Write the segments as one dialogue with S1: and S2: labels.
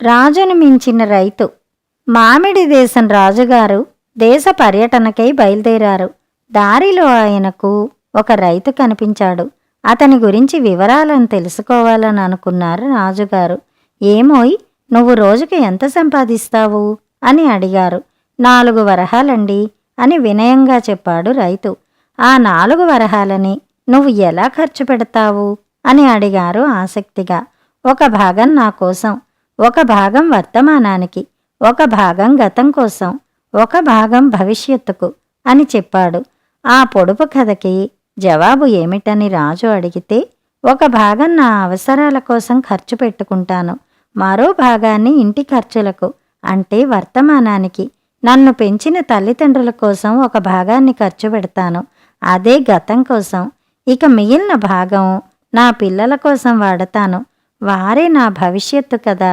S1: రాజును మించిన రైతు. మామిడి దేశం రాజుగారు దేశ పర్యటనకై బయలుదేరారు. దారిలో ఆయనకు ఒక రైతు కనిపించాడు. అతని గురించి వివరాలను తెలుసుకోవాలని అనుకున్నారు రాజుగారు. ఏమోయ్ నువ్వు రోజుకు ఎంత సంపాదిస్తావు? అని అడిగారు. నాలుగు వరహాలండి అని వినయంగా చెప్పాడు రైతు. ఆ నాలుగు వరహాలని నువ్వు ఎలా ఖర్చు పెడతావు? అని అడిగారు ఆసక్తిగా. ఒక భాగం నా కోసం. ఒక భాగం వర్తమానానికి ఒక భాగం గతం కోసం ఒక భాగం భవిష్యత్తుకు అని చెప్పాడు. ఆ పొడుపు కథకి జవాబు ఏమిటని రాజు అడిగితే ఒక భాగం నా అవసరాల కోసం ఖర్చు పెట్టుకుంటాను. మరో భాగాన్ని ఇంటి ఖర్చులకు అంటే వర్తమానానికి నన్ను పెంచిన తల్లిదండ్రుల కోసం ఒక భాగాన్ని ఖర్చు పెడతాను. అదే గతం కోసం. ఇక మిగిలిన భాగం నా పిల్లల కోసం వాడతాను. వారే నా భవిష్యత్తు కదా.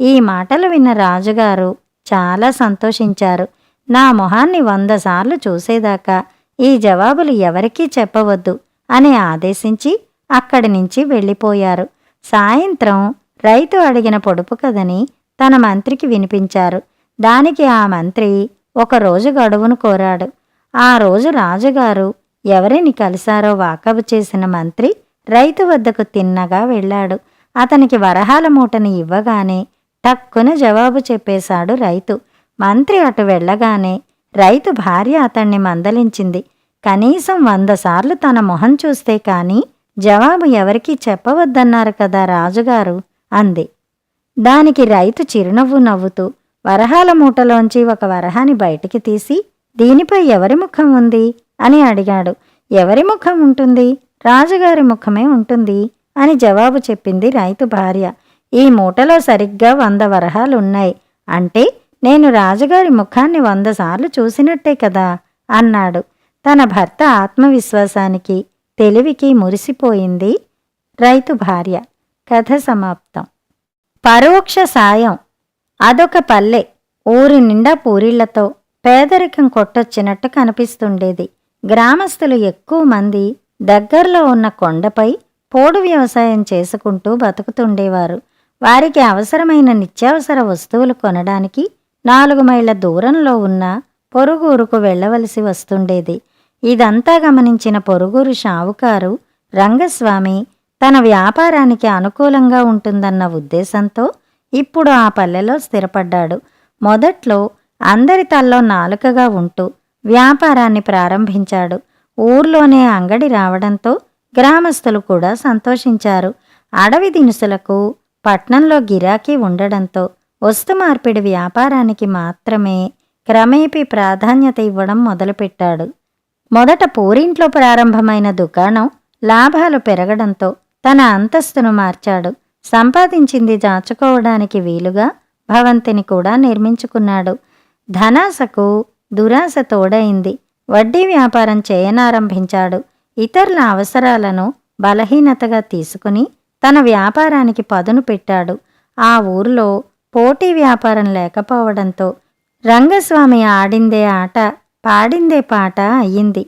S1: ఈ మాటలు విన్న రాజుగారు చాలా సంతోషించారు. నా మొహాన్ని వంద సార్లు చూసేదాకా ఈ జవాబులు ఎవరికీ చెప్పవద్దు అని ఆదేశించి అక్కడి నుంచి వెళ్ళిపోయారు. సాయంత్రం రైతు అడిగిన పొడుపు కథని తన మంత్రికి వినిపించారు. దానికి ఆ మంత్రి ఒక రోజు గడువును కోరాడు. ఆ రోజు రాజుగారు ఎవరిని కలిశారో వాకబు చేసిన మంత్రి రైతు వద్దకు తిన్నగా వెళ్ళాడు. అతనికి వరహాల మూటని ఇవ్వగానే టక్కున జవాబు చెప్పేశాడు రైతు. మంత్రి అటు వెళ్ళగానే రైతు భార్య అతన్ని మందలించింది. కనీసం వంద సార్లు తన మొహం చూస్తే కానీ జవాబు ఎవరికీ చెప్పవద్దన్నారు కదా రాజుగారు అంది. దానికి రైతు చిరునవ్వు నవ్వుతూ వరహాల మూటలోంచి ఒక వరహాని బయటికి తీసి దీనిపై ఎవరి ముఖం ఉంది? అని అడిగాడు. ఎవరి ముఖం ఉంటుంది? రాజుగారి ముఖమే ఉంటుంది? అని జవాబు చెప్పింది రైతు భార్య. ఈ మూటలో సరిగ్గా వంద వరహాలున్నాయి. అంటే నేను రాజుగారి ముఖాన్ని వంద సార్లు చూసినట్టే కదా? అన్నాడు. తన భర్త ఆత్మవిశ్వాసానికి తెలివికి మురిసిపోయింది రైతు భార్య. కథ సమాప్తం. పరోక్ష సాయం. అదొక పల్లె. ఊరి నిండా పూరిళ్ళతో పేదరికం కొట్టొచ్చినట్టు కనిపిస్తుండేది. గ్రామస్తులు ఎక్కువ మంది దగ్గరలో ఉన్న కొండపై పోడు వ్యవసాయం చేసుకుంటూ బతుకుతుండేవారు. వారికి అవసరమైన నిత్యావసర వస్తువులు కొనడానికి నాలుగు మైళ్ళ దూరంలో ఉన్న పొరుగురుకు వెళ్ళవలసి వస్తుండేది. ఇదంతా గమనించిన పొరుగురు షావుకారు రంగస్వామి తన వ్యాపారానికి అనుకూలంగా ఉంటుందన్న ఉద్దేశంతో ఇప్పుడు ఆ పల్లెలో స్థిరపడ్డాడు. మొదట్లో అందరి తల్లో నాలుకగా ఉంటూ వ్యాపారాన్ని ప్రారంభించాడు. ఊర్లోనే అంగడి రావడంతో గ్రామస్తులు కూడా సంతోషించారు. అడవి దినుసులకు పట్నంలో గిరాకీ ఉండడంతో వస్తు మార్పిడి వ్యాపారానికి మాత్రమే క్రమేపీ ప్రాధాన్యత ఇవ్వడం మొదలుపెట్టాడు. మొదట పూరింట్లో ప్రారంభమైన దుకాణం లాభాలు పెరగడంతో తన అంతస్తును మార్చాడు. సంపాదించింది దాచుకోవడానికి వీలుగా భవంతిని కూడా నిర్మించుకున్నాడు. ధనాసకు దురాశ తోడైంది. వడ్డీ వ్యాపారం చేయనారంభించాడు. ఇతరుల అవసరాలను బలహీనతగా తీసుకుని తన వ్యాపారానికి పదును పెట్టాడు. ఆ ఊరిలో పోటీ వ్యాపారం లేకపోవడంతో రంగస్వామి ఆడిందే ఆట పాడిందే పాట అయ్యింది.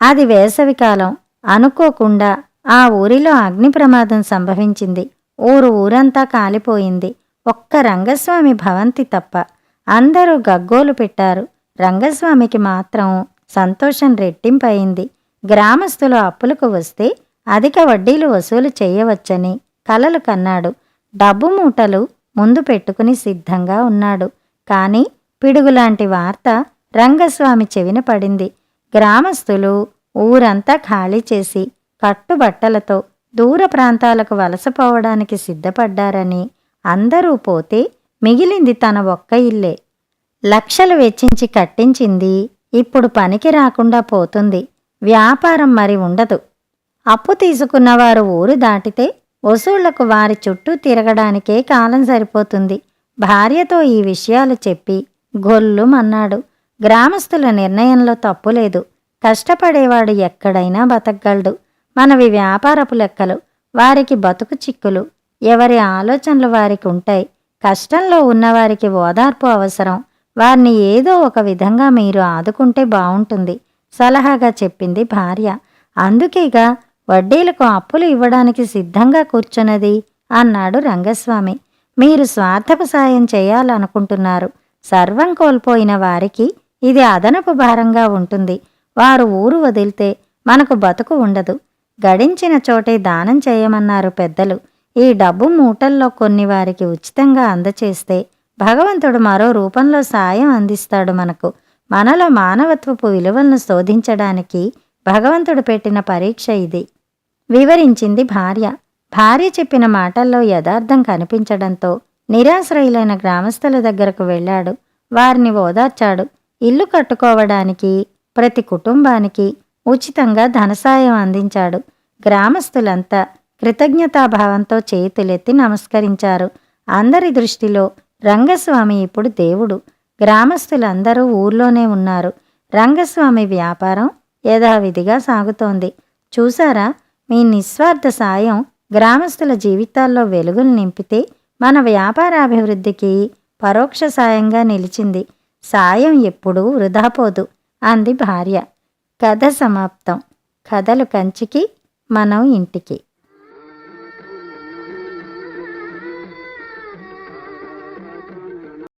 S1: అది వేసవికాలం అనుకోకుండా ఆ ఊరిలో అగ్ని ప్రమాదం సంభవించింది. ఊరు ఊరంతా కాలిపోయింది. ఒక్క రంగస్వామి భవంతి తప్ప అందరూ గగ్గోలు పెట్టారు. రంగస్వామికి మాత్రం సంతోషం రెట్టింపయింది. గ్రామస్తులు అప్పులకు వస్తే అధిక వడ్డీలు వసూలు చేయవచ్చని కలలు కన్నాడు. డబ్బు మూటలు ముందు పెట్టుకుని సిద్ధంగా ఉన్నాడు. కానీ పిడుగులాంటి వార్త రంగస్వామి చెవిన పడింది. గ్రామస్తులు ఊరంతా ఖాళీ చేసి కట్టుబట్టలతో దూర ప్రాంతాలకు వలసపోవడానికి సిద్ధపడ్డారని అందరూ పోతే మిగిలింది తన ఒక్క ఇల్లే. లక్షలు వెచ్చించి కట్టించింది ఇప్పుడు పనికి రాకుండా పోతుంది. వ్యాపారం మరి ఉండదు. అప్పు తీసుకున్నవారు ఊరు దాటితే వసూళ్ళకు వారి చుట్టూ తిరగడానికే కాలం సరిపోతుంది. భార్యతో ఈ విషయాలు చెప్పి గొల్లుమన్నాడు. గ్రామస్తుల నిర్ణయంలో తప్పులేదు కష్టపడేవాడు ఎక్కడైనా బతకగలడు. మనవి వ్యాపారపు లెక్కలు వారికి బతుకు చిక్కులు ఎవరి ఆలోచనలు వారికి ఉంటాయి. కష్టంలో ఉన్నవారికి ఓదార్పు అవసరం. వారిని ఏదో ఒక విధంగా మీరు ఆదుకుంటే బాగుంటుంది సలహాగా చెప్పింది భార్య. అందుకేగా వడ్డీలకు అప్పులు ఇవ్వడానికి సిద్ధంగా కూర్చున్నది అన్నాడు రంగస్వామి. మీరు స్వార్థపు సాయం చేయాలనుకుంటున్నారు. సర్వం కోల్పోయిన వారికి ఇది అదనపు భారంగా ఉంటుంది. వారు ఊరు వదిలితే మనకు బతుకు ఉండదు. గడించిన చోటే దానం చేయమన్నారు పెద్దలు. ఈ డబ్బు మూటల్లో కొన్ని వారికి ఉచితంగా అందచేస్తే భగవంతుడు మరో రూపంలో సాయం అందిస్తాడు మనకు. మనలో మానవత్వపు విలువలను శోధించడానికి భగవంతుడు పెట్టిన పరీక్ష ఇది. వివరించింది భార్య. భార్య చెప్పిన మాటల్లో యథార్థం కనిపించడంతో నిరాశ్రయులైన గ్రామస్తుల దగ్గరకు వెళ్ళాడు. వారిని ఓదార్చాడు. ఇల్లు కట్టుకోవడానికి ప్రతి కుటుంబానికి ఉచితంగా ధనసాయం అందించాడు. గ్రామస్తులంతా కృతజ్ఞతాభావంతో చేతులెత్తి నమస్కరించారు. అందరి దృష్టిలో రంగస్వామి ఇప్పుడు దేవుడు. గ్రామస్తులందరూ ఊర్లోనే ఉన్నారు. రంగస్వామి వ్యాపారం యథావిధిగా సాగుతోంది. చూసారా మీ నిస్వార్థ సాయం గ్రామస్తుల జీవితాల్లో వెలుగులు నింపితే మన వ్యాపారాభివృద్ధికి పరోక్ష సాయంగా నిలిచింది. సాయం ఎప్పుడూ వృధాపోదు అంది భార్య. కథ సమాప్తం. కథలు కంచికి మనం ఇంటికి.